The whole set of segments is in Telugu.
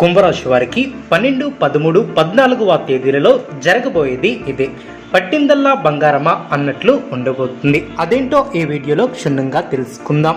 కుంభరాశి వారికి పన్నెండు పదమూడు పద్నాలుగవ తేదీలలో జరగబోయేది ఇదే. పట్టిందల్లా బంగారమా అన్నట్లు ఉండబోతుంది. అదేంటో ఈ వీడియోలో క్షుణ్ణంగా తెలుసుకుందాం.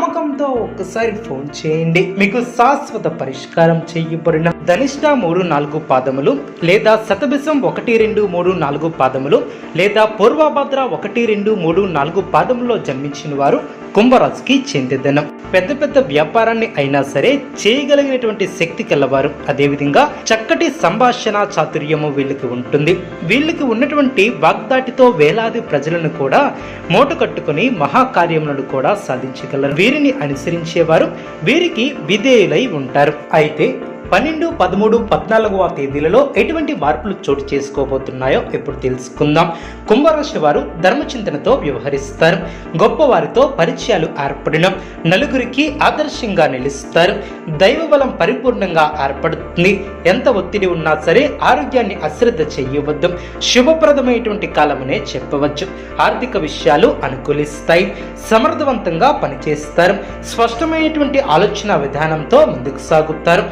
నమ్మకంతో ఒక్కసారి ఫోన్ చేయండి. మీకు శాశ్వత పరిష్కారం చేయబడిన ధనిష్ట మూడు నాలుగు పాదములు లేదా శతభిషం ఒకటి రెండు మూడు నాలుగు పాదములు లేదా పూర్వభద్ర ఒకటి రెండు మూడు నాలుగు పాదములో జన్మించిన వారు కుంభరాశికి చెందిదనం పెద్ద పెద్ద వ్యాపారాన్ని అయినా సరే చేయగలిగినటువంటి శక్తి కలవారు. అదేవిధంగా చక్కటి సంభాషణ చాతుర్యము వీళ్ళకి ఉంటుంది. వీళ్ళకి ఉన్నటువంటి వాగ్దాటితో వేలాది ప్రజలను కూడా మూట కట్టుకుని మహాకార్యములను కూడా సాధించగలరు. వీరిని అనుసరించేవారు వీరికి విధేయులై ఉంటారు. అయితే పన్నెండు పదమూడు పద్నాలుగవ తేదీలలో ఎటువంటి మార్పులు చోటు చేసుకోబోతున్నాయో ఇప్పుడు తెలుసుకుందాం. కుంభరాశి వారు ధర్మచింతనతో వ్యవహరిస్తారు. గొప్పవారితో పరిచయాలు ఏర్పడిన నలుగురికి ఆదర్శంగా నిలుస్తారు. దైవబలం పరిపూర్ణంగా ఏర్పడుతుంది. ఎంత ఒత్తిడి ఉన్నా సరే ఆరోగ్యాన్ని అశ్రద్ధ చేయవద్దు. శుభప్రదమైనటువంటి కాలమనే చెప్పవచ్చు. ఆర్థిక విషయాలు అనుకూలిస్తాయి. సమర్థవంతంగా పనిచేస్తారు. స్పష్టమైనటువంటి ఆలోచన విధానంతో ముందుకు సాగుతారు.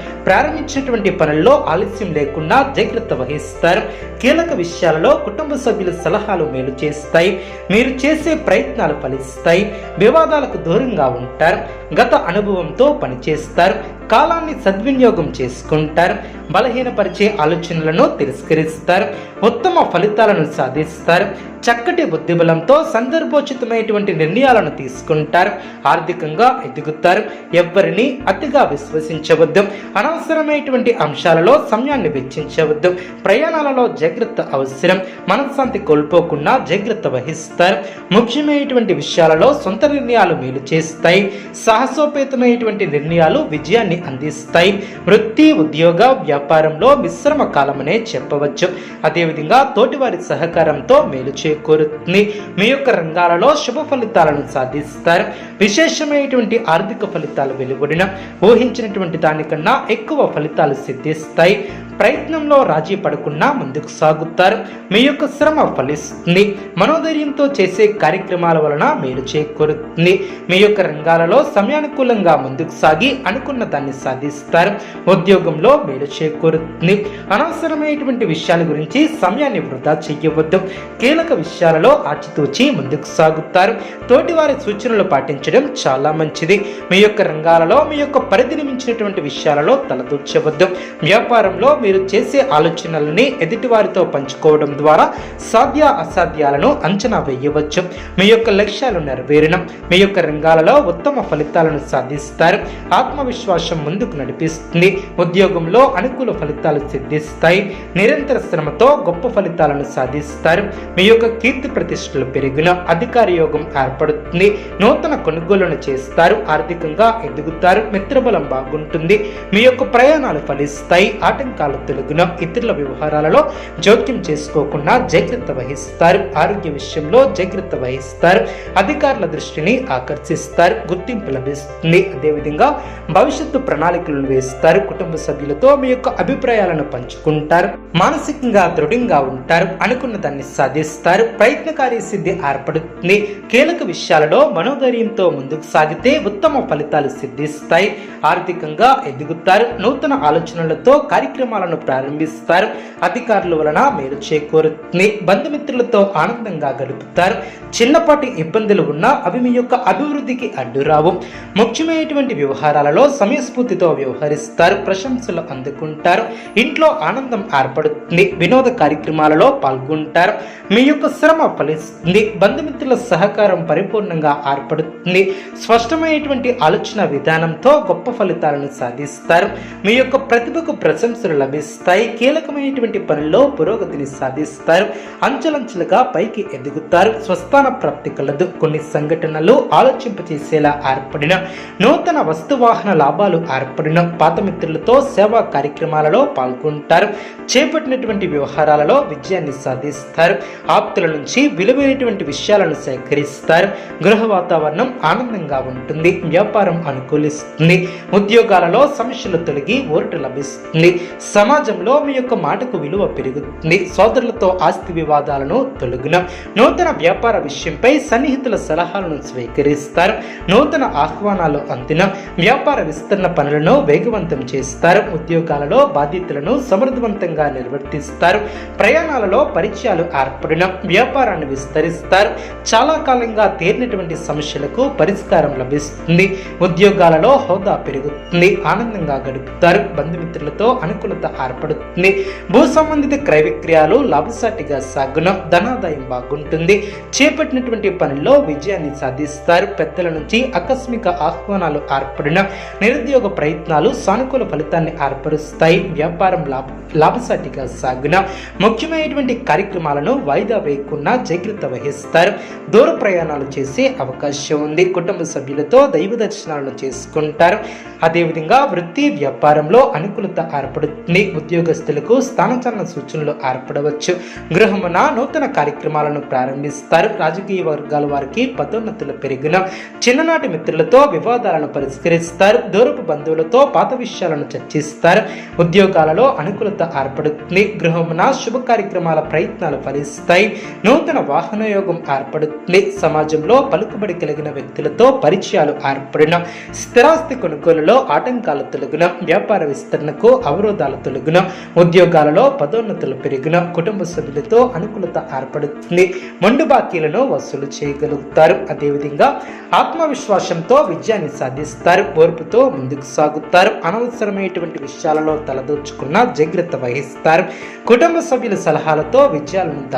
ప్రారంభించేటువంటి పనుల్లో ఆలస్యం లేకుండా జాగ్రత్త వహిస్తారు. కీలక విషయాలలో కుటుంబ సభ్యుల సలహాలు మేలు చేస్తాయి. మీరు చేసే ప్రయత్నాలు ఫలిస్తాయి. వివాదాలకు దూరంగా ఉంటారు. గత అనుభవంతో పనిచేస్తారు. కాలాన్ని సద్వినియోగం చేసుకుంటారు. బలహీనపరిచే ఆలోచనలను తిరస్కరిస్తారు. ఉత్తమ ఫలితాలను సాధిస్తారు. చక్కటి బుద్ధిబలంతో సందర్భోచితమైనటువంటి నిర్ణయాలను తీసుకుంటారు. ఆర్థికంగా ఎదుగుతారు. ఎవ్వరిని అతిగా విశ్వసించవద్దు. అనవసరమైనటువంటి అంశాలలో సమయాన్ని వెచ్చించవద్దు. ప్రయాణాలలో జాగ్రత్త అవసరం. మనశ్శాంతి కోల్పోకుండా జాగ్రత్త వహిస్తారు. ముఖ్యమైనటువంటి విషయాలలో సొంత నిర్ణయాలు మేలు చేస్తాయి. సాహసోపేతమైనటువంటి నిర్ణయాలు విజయాన్ని అందిస్తాయి. వృత్తి ఉద్యోగ వ్యాపారంలో మిశ్రమ కాలమనే చెప్పవచ్చు. అదేవిధంగా తోటివారి సహకారంతో మేలు చే చేకూరుతుంది. మీ యొక్క రంగాలలో శుభ ఫలితాలను సాధిస్తారు. విశేషమైనటువంటి ఆర్థిక ఫలితాలు వెలువడిన ఊహించినటువంటి దానికన్నా ఎక్కువ ఫలితాలు సిద్ధిస్తాయి. ప్రయత్నంలో రాజీ పడకుండా ముందుకు సాగుతారు. మీ యొక్క శ్రమ ఫలిస్తుంది. మనోధైర్యంతో చేసే కార్యక్రమాల వలన మేలు చేకూరుతుంది. మీ యొక్క రంగాలలో సమయానుకూలంగా ముందుకు సాగి అనుకున్న దాన్ని సాధిస్తారు. ఉద్యోగంలో మేలు చేకూరుతుంది. అనవసరమైనటువంటి విషయాల గురించి సమయాన్ని వృధా చేయవద్దు. కీలక విషయాలలో ఆచితూచి ముందుకు సాగుతారు. తోటివారి సూచనలు పాటించడం చాలా మంచిది. మీ యొక్క రంగాలలో మీ యొక్క పరిధిని మించినటువంటి విషయాలలో తలదూర్చవద్దు. వ్యాపారంలో మీ మీరు చేసే ఆలోచనలని ఎదుటివారితో పంచుకోవడం ద్వారా సాధ్య అసాధ్యాలను అంచనా వేయవచ్చు. మీ యొక్క లక్ష్యాలు నెరవేరడం మీ యొక్క రంగాలలో ఉత్తమ ఫలితాలను సాధిస్తారు. ఆత్మవిశ్వాసం ముందుకు నడిపిస్తుంది. ఉద్యోగంలో అనుకూల ఫలితాలు సిద్ధిస్తాయి. నిరంతర శ్రమతో గొప్ప ఫలితాలను సాధిస్తారు. మీ యొక్క కీర్తి ప్రతిష్టలు పెరిగిన అధికార యోగం ఏర్పడుతుంది. నూతన కొనుగోలును చేస్తారు. ఆర్థికంగా ఎదుగుతారు. మిత్రబలం బాగుంటుంది. మీ యొక్క ప్రయాణాలు ఫలిస్తాయి. ఆటంకాలు తొలగిన ఇతరుల వ్యవహారాలలో జోక్యం చేసుకోకుండా జాగ్రత్త వహిస్తారు. ఆరోగ్య విషయంలో జాగ్రత్త వహిస్తారు. అధికారుల దృష్టిని ఆకర్షిస్తారు. గుర్తింపు లభిస్తుంది. అదేవిధంగా భవిష్యత్తు ప్రణాళికలను వేస్తారు. కుటుంబ సభ్యులతో మీ యొక్క అభిప్రాయాలను పంచుకుంటారు. మానసికంగా దృఢంగా ఉంటారు. అనుకున్న దాన్ని సాధిస్తారు. ప్రయత్నకారి సిద్ధి ఏర్పడుతుంది. కీలక విషయాలలో మనోధైర్యంతో ముందుకు సాగితే ఉత్తమ ఫలితాలు సిద్ధిస్తాయి. ఆర్థికంగా ఎదుగుతారు. నూతన ఆలోచనలతో కార్యక్రమాలను ప్రారంభిస్తారు. అధికారుల వలన మేలు చేకూరుతుంది. బంధుమిత్రులతో ఆనందంగా గడుపుతారు. చిన్నపాటి ఇబ్బందులు ఉన్నా అవి మీ యొక్క అభివృద్ధికి అడ్డురావు. ముఖ్యమైనటువంటి వ్యవహారాలలో సమయస్ఫూర్తితో వ్యవహరిస్తారు. ప్రశంసలు అందుకుంటారు. ఇంట్లో ఆనందం ఏర్పడుతుంది. వినోద కార్యక్రమాలలో పాల్గొంటారు. మీ యొక్క శ్రమ ఫలిస్తుంది. బంధుమిత్రుల సహకారం పరిపూర్ణంగా ఏర్పడుతుంది. స్పష్టమైనటువంటి ఆలోచన విధానంతో గొప్ప ఫలితాలను సాధిస్తారు. మీ యొక్క ప్రతిభకు ప్రశంసలు లభిస్తాయి కీలకమైనటువంటి పనుల్లో పురోగతిని సాధిస్తారు. అంచెలంచెలుగా పైకి ఎదుగుతారు. స్వస్థాన ప్రాప్తి కలదు. కొన్ని సంఘటనలు ఆలోచింపచేసేలా ఏర్పడిన నూతన వస్తువాహన లాభాలు ఏర్పడిన పాత మిత్రులతో సేవా కార్యక్రమాలలో పాల్గొంటారు. చేపట్టినటువంటి వ్యవహారాలలో విజయాన్ని సాధిస్తారు. ఆప్తుల నుంచి విలువైనటువంటి విషయాలను సేకరిస్తారు. గృహ వాతావరణం ఆనందంగా ఉంటుంది. వ్యాపారం అనుకూలిస్తుంది. ఉద్యోగాలలో సమస్యలు తొలగి ఓటు లభిస్తుంది. సమాజంలో మీ యొక్క మాటకు విలువ పెరుగుతుంది. సోదరులతో ఆస్తి వివాదాలను తొలగిన నూతన వ్యాపార విషయంపై సన్నిహితుల సలహాలను స్వీకరిస్తారు. నూతన ఆహ్వానాలు అందిన వ్యాపార విస్తరణ పనులను వేగవంతం చేస్తారు. ఉద్యోగాలలో బాధ్యతలను సమర్థవంతంగా నిర్వర్తిస్తారు. ప్రయాణాలలో పరిచయాలు ఏర్పడిన వ్యాపారాన్ని విస్తరిస్తారు. చాలా కాలంగా తీరినటువంటి సమస్యలకు పరిష్కారం లభిస్తుంది. ఉద్యోగాలలో హోదా పెరుగుతుంది. ఆనందంగా గడుపుతారు. బంధుమిత్రులతో అనుకూలత ఏర్పడుతుంది భూ సంబంధిత క్రయ విక్రయాలు లాభసాటిగా సాగున ధనాదాయం బాగుంటుంది. చేపట్టినటువంటి పనుల్లో విజయాన్ని సాధిస్తారు. పెద్దల నుంచి ఆకస్మిక ఆహ్వానాలు ఏర్పడిన నిరుద్యోగ ప్రయత్నాలు సానుకూల ఫలితాన్ని ఏర్పరుస్తాయి వ్యాపారం లాభ లాభసాటిగా సాగున. ముఖ్యమైనటువంటి కార్యక్రమాలను వాయిదా వేయకుండా జాగ్రత్త వహిస్తారు. దూర ప్రయాణాలు చేసే అవకాశం ఉంది. కుటుంబ సభ్యులతో దైవ దర్శనాలను చేసుకుంటారు. అదేవిధంగా వృత్తి వ్యాపారంలో అనుకూలత ఏర్పడుతుంది ఉద్యోగస్తులకు స్థానచలన సూచనలు ఏర్పడవచ్చు. గృహమున నూతన కార్యక్రమాలను ప్రారంభిస్తారు. రాజకీయ వర్గాల వారికి పదోన్నతులు పెరిగిన చిన్ననాటి మిత్రులతో వివాదాలను పరిష్కరిస్తారు. దూరపు బంధువులతో పాత విషయాలను చర్చిస్తారు. ఉద్యోగాలలో అనుకూలత ఏర్పడుతుంది. గృహమున శుభ కార్యక్రమాల ప్రయత్నాలు ఫలిస్తాయి. నూతన వాహనయోగం ఏర్పడుతుంది. సమాజంలో పలుకుబడి కలిగిన వ్యక్తులతో పరిచయాలు ఏర్పడిన స్థిరాస్తి కొనుగోలులో ఆటంకాలు తొలగిన వ్యాపార విస్తరణకు అవరోధాలు తొలగిన ఉద్యోగాలలో పదోన్నతులు పెరిగిన కుటుంబ సభ్యులతో అనుకూలత ఏర్పడుతుంది. మండు బాకీలను వసూలు చేయగలుగుతారు. అదేవిధంగా ఆత్మవిశ్వాసంతో విజయాన్ని సాధిస్తారు. ఓర్పుతో ముందుకు సాగుతారు. అనవసరమైనటువంటి విషయాలలో తలదూర్చుకున్న జాగ్రత్త వహిస్తారు. కుటుంబ సభ్యుల సలహాలతో విజయాలను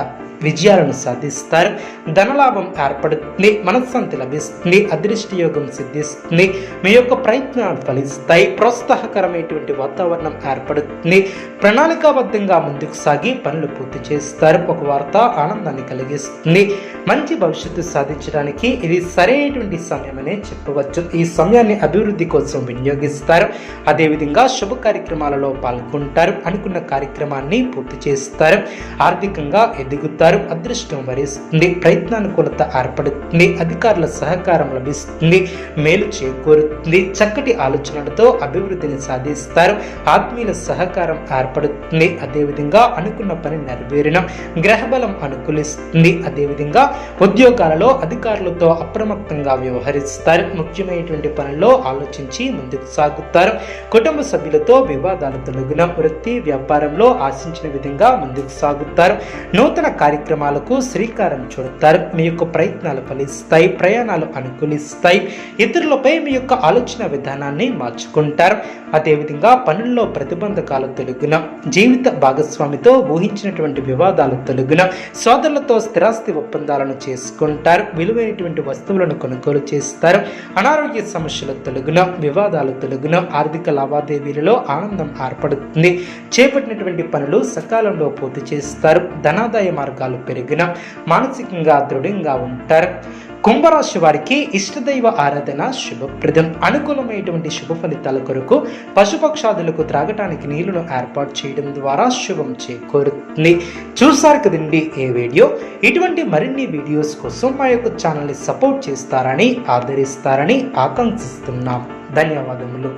విజయాలను సాధిస్తారు. ధనలాభం ఏర్పడుతుంది మనశ్శాంతి లభిస్తుంది అదృష్ట యోగం సిద్ధిస్తుంది మీ యొక్క ప్రయత్నాలు ఫలిస్తాయి ప్రోత్సాహకరమైనటువంటి వాతావరణం ఏర్పడుతుంది. ప్రణాళికాబద్ధంగా ముందుకు సాగి పనులు పూర్తి చేస్తారు. ఒక వార్త ఆనందాన్ని కలిగిస్తుంది. మంచి భవిష్యత్తు సాధించడానికి ఇది సరైనటువంటి సమయమనే చెప్పవచ్చు. ఈ సమయాన్ని అభివృద్ధి కోసం వినియోగిస్తారు. అదేవిధంగా శుభ కార్యక్రమాలలో పాల్గొంటారు. అనుకున్న కార్యక్రమాన్ని పూర్తి చేస్తారు. ఆర్థికంగా ఎదుగుతారు. అదృష్టం వరిస్తుంది ప్రయత్నానుకూలత ఏర్పడుతుంది అధికారుల సహకారం లభిస్తుంది మేలు చేకూరుతుంది. చక్కటి ఆలోచనలతో అభివృద్ధిని సాధిస్తారు ఆత్మీయుల సహకారం ఏర్పడుతుంది. అదేవిధంగా అనుకున్న పని నెరవేరిన గ్రహబలం అనుకూలిస్తుంది. అదేవిధంగా ఉద్యోగాలలో అధికారులతో అప్రమత్తంగా వ్యవహరిస్తారు. ముఖ్యమైనటువంటి పనుల్లో ఆలోచించి ముందుకు సాగుతారు. కుటుంబ సభ్యులతో వివాదాలు తొలగిన వృత్తి వ్యాపారంలో ఆశించిన విధంగా ముందుకు సాగుతారు. నూతన కార్యక్రమాలకు శ్రీకారం చుడతారు. మీ యొక్క ప్రయత్నాలు ఫలిస్తాయి ప్రయాణాలు అనుకూలిస్తాయి. ఇతరులపై మీ యొక్క ఆలోచన విధానాన్ని మార్చుకుంటారు. అదేవిధంగా పనుల్లో ప్రతిబంధకాలు తొలగిన జీవిత భాగస్వామితో ఊహించినటువంటి వివాదాలు తొలగిన సోదరులతో స్థిరాస్తి ఒప్పందాలను చేసుకుంటారు. విలువైనటువంటి వస్తువులను కొనుగోలు చేస్తారు. అనారోగ్య సమస్యలు తొలగిన వివాదాలు తొలగిన ఆర్థిక లావాదేవీలలో ఆనందం ఏర్పడుతుంది. చేపట్టినటువంటి పనులు సకాలంలో పూర్తి చేస్తారు. ధనాదాయ మార్గాలు పెరిగిన మానసికంగా దృఢంగా ఉంటారు. కుంభరాశి వారికి ఇష్టదైవ ఆరాధన శుభప్రదం. అనుకూలమైనటువంటి శుభ ఫలితాల కొరకు పశుపక్షాదులకు త్రాగటానికి నీళ్ళను ఏర్పాటు చేయడం ద్వారా శుభం చేకూరుతుంది. చూసారు కదండి ఈ వీడియో? ఇటువంటి మరిన్ని వీడియోస్ కోసం మా యొక్క ఛానల్ని సపోర్ట్ చేస్తారని ఆదరిస్తారని ఆకాంక్షిస్తున్నాం. ధన్యవాదములు.